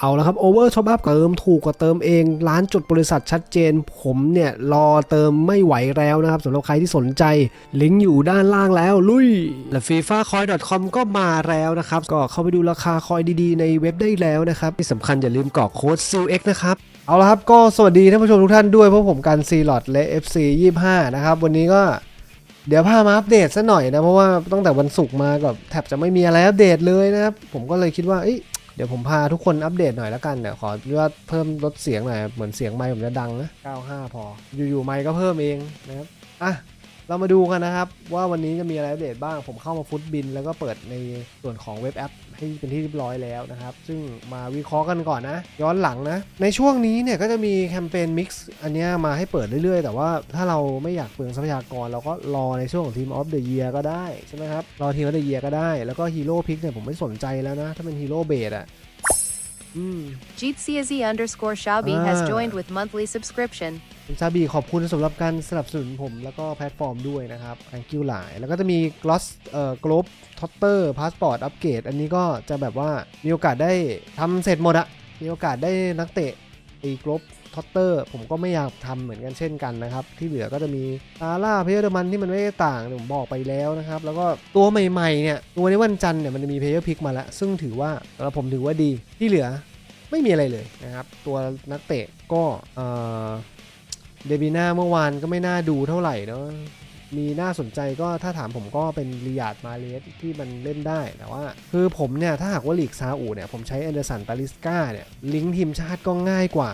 เอาละครับโอเวอร์ช็อปอัพเติมถูกกว่าเติมเองร้านจดบริษัทชัดเจน ผมเนี่ยรอเติมไม่ไหวแล้วนะครับสำหรับใครที่สนใจ ลิงก์อยู่ด้านล่างแล้วลุยและ FIFA Coin com ก็มาแล้วนะครับ ก็เข้าไปดูราคาคอยดีๆ ในเว็บได้แล้วนะครับ ที่สำคัญอย่าลืมกรอกโค้ด SEALX นะครับเอาละครับก็สวัสดีท่านผู้ชมทุกท่านด้วยเพราะผมกันซีลอดและ FC 25 นะครับ วันนี้ก็เดี๋ยวพามาอัปเดตซะหน่อยนะ เพราะว่าตั้งแต่วันศุกร์มากับแทบจะไม่มีอะไรอัปเดตเลยนะครับ ผมก็เลยคิดว่าเอ้ย เดี๋ยวผมพาทุกคนอัปเดตหน่อยแล้วกันเดี๋ยวขอว่าเพิ่มลดเสียงหน่อย เหมือนเสียงไมค์ผมจะดังนะ 95 พอ อยู่ๆไมค์ก็เพิ่มเองนะครับ อะ เรามาดูกันนะครับ ว่าวันนี้จะมีอะไรอัปเดตบ้าง ผมเข้ามาฟุตบิน แล้วก็เปิดในส่วนของเว็บแอป ให้เป็นที่เรียบร้อยแล้วนะครับ ซึ่งมาวิเคราะห์กันก่อนนะ ย้อนหลังนะ ในช่วงนี้เนี่ยก็จะมีแคมเปญมิกซ์อันนี้มาให้เปิดเรื่อยๆ แต่ว่าถ้าเราไม่อยากเปลืองทรัพยากร เราก็รอในช่วงของทีมออฟเดอะเยียก็ได้ใช่ไหมครับรอทีมออฟเดอะเยียก็ได้แล้วก็ฮีโร่พิกเนี่ยผมไม่สนใจแล้วนะถ้าเป็นฮีโร่เบสอะ อืม Jeetsiazi underscore Shabi has Ah. joined with monthly subscription. คุณซาบีขอบคุณสำหรับการสนับสนุนผมแล้วก็แพลตฟอร์มด้วยนะครับ thank you หลาย แล้วก็จะมี gloss เอ่อ globe totter passport upgrade อันนี้ก็จะแบบว่ามีโอกาสได้ทำเสร็จหมดอะมีโอกาสได้นักเตะ ไอ้ globe totter ผมก็ไม่อยากทำเหมือนกันเช่นกันนะครับ ที่เหลือก็จะมีซาร่าเพเยอร์มันที่มันไม่ได้ต่างผมบอกไปแล้วนะครับ แล้วก็ตัวใหม่ๆเนี่ยตัวในวันจันทร์เนี่ยมันจะมีเพเยอร์พิกมาแล้ว ซึ่งถือว่าสำหรับผมถือว่าดีที่เหลือไม่มีอะไรเลยนะครับ ตัวนักเตะก็เดบิน่าเมื่อวานก็ไม่น่าดูเท่าไหร่เนาะมีน่าสนใจก็ถ้าถามผมก็เป็นริยาดมาเลสที่มันเล่นได้แต่ว่า คือผมเนี่ย ถ้าหากว่าลีกซาอุเนี่ย ผมใช้แอนเดอร์สันตาลิสกาเนี่ย ลิงก์ทีมชาติก็ง่ายกว่า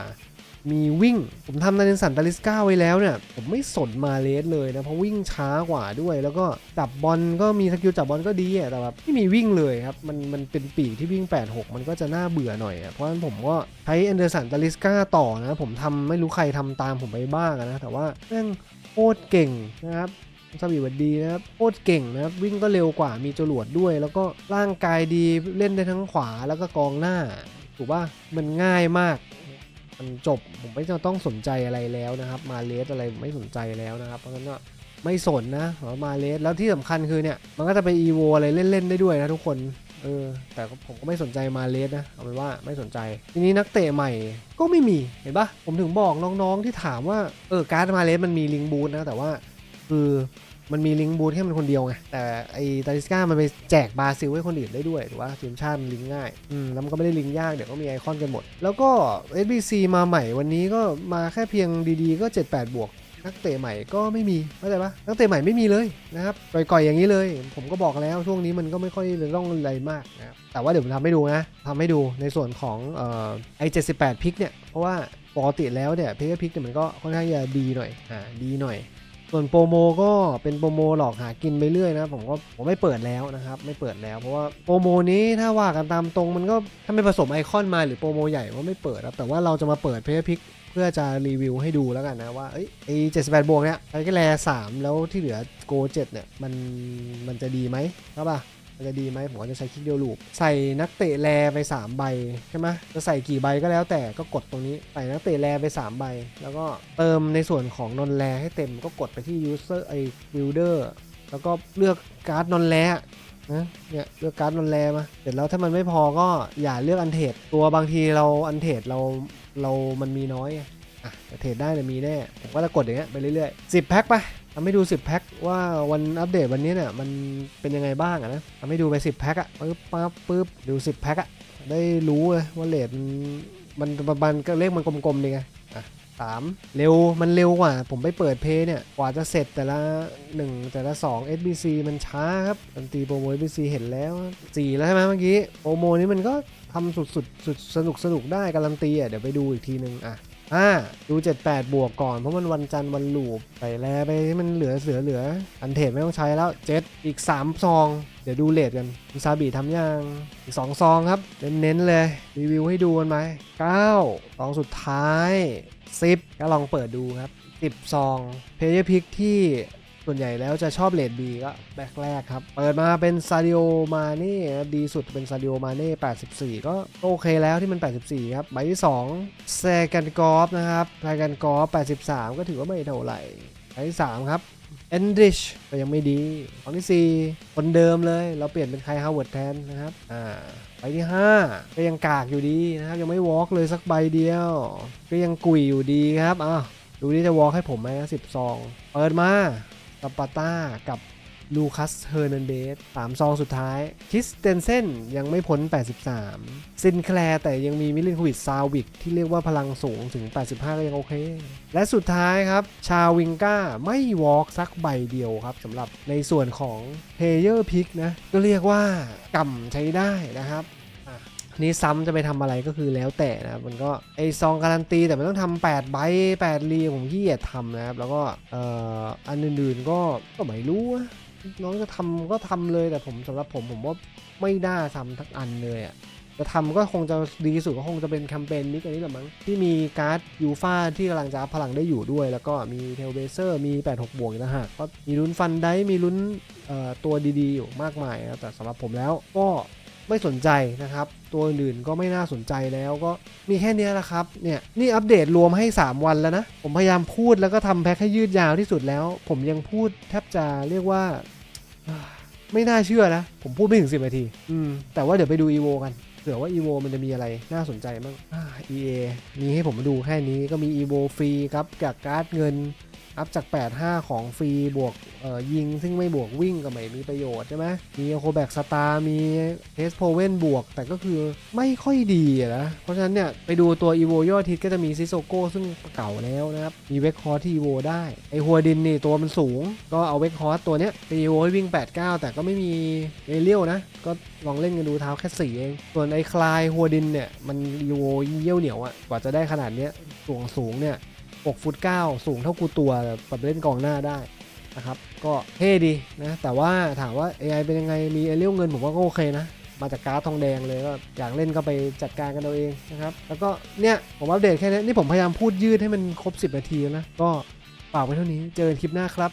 มีวิ่ง ผมทำแอนเดอร์สันตาลิสกาไว้แล้วเนี่ย ผมไม่สนมาเลสเลยนะ เพราะวิ่งช้ากว่าด้วย แล้วก็จับบอลก็มีสกิลจับบอลก็ดีอะแต่แบบไม่มีวิ่งเลยครับ มันมันเป็นปีกที่วิ่ง 8-6 มันก็จะน่าเบื่อหน่อยอะเพราะฉะนั้นผมก็ใช้แอนเดอร์สันตาลิสกาต่อนะ ผมทำไม่รู้ใครทำตามผมไปบ้างนะ แต่ว่าแม่งโคตรเก่งนะครับสวีวัสดีนะครับโคตรเก่งนะครับวิ่งก็เร็วกว่ามีจรวดด้วย แล้วก็ร่างกายดีเล่นได้ทั้งขวาแล้วก็กองหน้า ถูกป่ะมันง่ายมาก มันจบผมไม่จะต้องสนใจอะไรแล้วนะครับ มาเลสอะไรไม่สนใจแล้วนะครับ เพราะฉะนั้นก็ไม่สนนะว่ามาเลสแล้วที่สำคัญคือเนี่ยมันก็จะไปอีโวอะไรเล่นๆได้ด้วยนะทุกคนเออแต่ผมก็ไม่สนใจมาเลสนะเอาเป็นว่าไม่สนใจ ทีนี้นักเตะใหม่ก็ไม่มีเห็นปะผมถึงบอกน้องๆที่ถามว่าเออการ์ดมาเลสมันมีลิงบูทนะแต่ว่าคือ มันมีลิงก์บูทแค่มันคนเดียวไง แต่ไอ้ตาลิสกามันไปแจกบาซิลให้คนอื่นได้ด้วยถูกป่ะทีมชาติมันลิงก์ง่ายอืมแล้วมันก็ไม่ได้ลิงก์ยาก เดี๋ยวก็มีไอคอนกันหมด แล้วก็ SBC มาใหม่วันนี้ก็มาแค่เพียงดีๆ ก็ 78 บวกนักเตะใหม่ก็ไม่มีเข้าใจปะนักเตะใหม่ไม่มีเลยนะครับก่อยๆอย่างนี้เลย ผมก็บอกแล้วช่วงนี้มันก็ไม่ค่อยต้องอะไรมากนะครับแต่ว่าเดี๋ยวผมทำให้ดูนะทำให้ดูในส่วนของเอ่อไอ78พิกเนี่ยเพราะว่าปกติแล้วเนี่ยเพกพิกเนี่ยมันก็ค่อนข้างจะดีหน่อยอ่าดีหน่อย ส่วนโปรโมก็เป็นโปรโมหลอกหากินไปเรื่อยนะผมก็ผมไม่เปิดแล้วนะครับ ไม่เปิดแล้วเพราะว่าโปรโมนี้ถ้าว่ากันตามตรงมันก็ถ้าไม่ผสมไอคอนมาหรือโปรโมใหญ่ว่าไม่เปิดครับแต่ว่าเราจะมาเปิดเพย์พิกเพื่อจะรีวิวให้ดูแล้วกันนะว่าไอ้ยไอ78บวกเนี้ยไอแค่แล3แล้วที่เหลือโกเจ็ดเนี่ยมันมันจะดีไหมครับป่ะ จะดีไหมผมจะใช้คลิกเดียวลูปใส่นักเตะแลไป 3 ใบใช่ไหมจะใส่กี่ใบก็แล้วแต่ก็กดตรงนี้ใส่นักเตะแลไป 3 ใบ แล้วก็เติมในส่วนของนอนแลให้เต็มก็กดไปที่ user ไอ้ builder แล้วก็เลือกการ์ดนอนแลนะเนี่ยเลือกการ์ดนอนแลมาเสร็จแล้วถ้ามันไม่พอก็อย่าเลือกอันเทดตัวบางทีเราอันเทรดเราเรามันมีน้อยอะแต่เทรดได้เนี่มีแน่ผมก็จะกดอย่างเงี้ยไปเรื่อยๆ10แพ็คไป ทำให้ดู 10 แพ็คว่าวันอัปเดตวันนี้เนี่ยมันเป็นยังไงบ้างอะนะทำให้ดูไป 10 แพ็คอะปึ๊บปั๊บปึ๊บดู 10 แพ็คอะได้รู้เลยว่าเลทมันมันประมาณก็เลขมันกลมๆดีไงอะสามเร็วมันเร็วกว่า ผมไปเปิดเพย์เนี่ย กว่าจะเสร็จแต่ละ 1 แต่ละ 2 SBC มันช้าครับมันตีโปรโม SBC เห็นแล้ว 4 แล้วใช่ไหมเมื่อกี้โปรโมนี้มันก็ทำสุดๆสุดสนุกสนุกได้การันตีอะเดี๋ยวไปดูอีกทีนึงอะ อ่าดู 78 บวกก่อนเพราะมันวันจันทร์วันลูปใส่แลไปให้มันเหลือเหลือเหลืออันเทรดไม่ต้องใช้แล้ว7อีก 3 ซอง เดี๋ยวดูเลทกันคุณซาบีทำยังอีก 2 ซองครับ เน้นๆเลย รีวิวให้ดูกันไหม9ซองสุดท้าย 10 ก็ลองเปิดดูครับ 10 ซองเพย์พิกที่ ส่วนใหญ่แล้วจะชอบเลดบีก็แบกแรกครับ เปิดมาเป็นซาดิโอมาเน่ดีสุดเป็นซาดิโอมาเน่84 ก็โอเคแล้วที่มัน 84 ครับ ใบที่2แซกันกอฟนะครับแซกันกอฟ83 ก็ถือว่าไม่เท่าไหร่ ใบที่ 3 ครับเอนดริชก็ยังไม่ดีของที่ 4 คนเดิมเลย เราเปลี่ยนเป็นใครฮาวเวิร์ดแทนนะครับ อ่าไปที่ 5 ก็ยังกากอยู่ดีนะครับ ยังไม่วอล์กเลยสักใบเดียว ก็ยังกุยอยู่ดีครับอ้าวดูนี่จะวอล์กให้ผมไหมสิบซอง เปิดมา สปาต้ากับลูคัสเฮอร์นันเดสสามซองสุดท้ายคิสเตนเซนยังไม่พ้น 83 ซินแคลร์แต่ยังมีมิลินโควิดซาวิกที่เรียกว่าพลังสูงถึง 85 ก็ยังโอเค และสุดท้ายครับ ชาวิงก้าไม่วอล์กสักใบเดียวครับสำหรับในส่วนของเพเยอร์พิกนะ ก็เรียกว่ากำใช้ได้นะครับ นี่ซ้ำจะไปทำอะไรก็คือแล้วแต่นะมันก็ไอซองการันตีแต่มันต้องทำ8ใบ8รีผมขี้เกียจทำนะครับแล้วก็เอ่ออันอื่นๆก็ก็ไม่รู้น้องจะทำก็ทำเลยแต่ผมสำหรับผมผมว่าไม่น่าทำทั้งอันเลยอะจะทำก็คงจะดีที่สุดก็คงจะเป็นแคมเปญมิกอันนี้แหละมั้งที่มีการ์ดยูฟาที่กำลังจะพลังได้อยู่ด้วย แล้วก็มีเทลเบเซอร์มี 86 บวกอีกนะฮะก็มีลุ้นฟันได้มีลุ้นเอ่อตัวดีๆ อยู่มากมายนะแต่สำหรับผมแล้วก็ ไม่สนใจนะครับ ตัวอื่นก็ไม่น่าสนใจแล้วก็มีแค่นี้แหละครับเนี่ยนี่อัปเดตรวมให้ 3 วันแล้วนะ ผมพยายามพูดแล้วก็ทำแพ็คให้ยืดยาวที่สุดแล้ว ผมยังพูดแทบจะเรียกว่าไม่น่าเชื่อนะ ผมพูดไม่ถึง 10 นาที อืม แต่ว่าเดี๋ยวไปดู EVO กันเผื่อว่า EVO มันจะมีอะไรน่าสนใจบ้างอ่า EA มีให้ผมมาดูแค่นี้ก็มี EVO ฟรีครับ จากการ์ดเงิน อัพจาก 85 ของฟรีบวกยิงซึ่งไม่บวกวิ่งก็ไม่มีประโยชน์ใช่ไหมมีโคแบกสตาร์มีเทสโพเวนบวก แต่ก็คือไม่ค่อยดีนะเพราะฉะนั้นเนี่ย ไปดูตัว EVO ยอดทิศก็จะมีซิโซโก้ซึ่งเก่าแล้วนะครับ มีเวกคอร์ที่ EVO ได้ ไอหัวดินนี่ตัวมันสูง ก็เอาเวกคอร์ตัวเนี้ยไป EVO ให้วิ่ง 89 แต่ก็ไม่มีเอเลียวนะ ก็ลองเล่นกันดูเท้าแค่สี่เอง ส่วนไอคลายหัวดินเนี่ยมัน EVO เยี่ยวเหนียวอะกว่าจะได้ขนาดเนี้ยสูงสูงเนี่ย 6ฟุต9 สูงเท่ากูตัวแบบเล่นกองหน้าได้นะครับ ก็เท่ดีนะ แต่ว่าถามว่า AI เป็นยังไง มีเอเลียวเงินผมว่าก็โอเคนะ มาจากการ์ดทองแดงเลยก็อยากเล่นก็ไปจัดการกันเอาเองนะครับ แล้วก็เนี่ยผมอัปเดตแค่นี้นี่ผมพยายามพูดยืดให้มันครบ 10 นาทีแล้วนะ ก็ฝากไว้เท่านี้ เจอกันคลิปหน้าครับ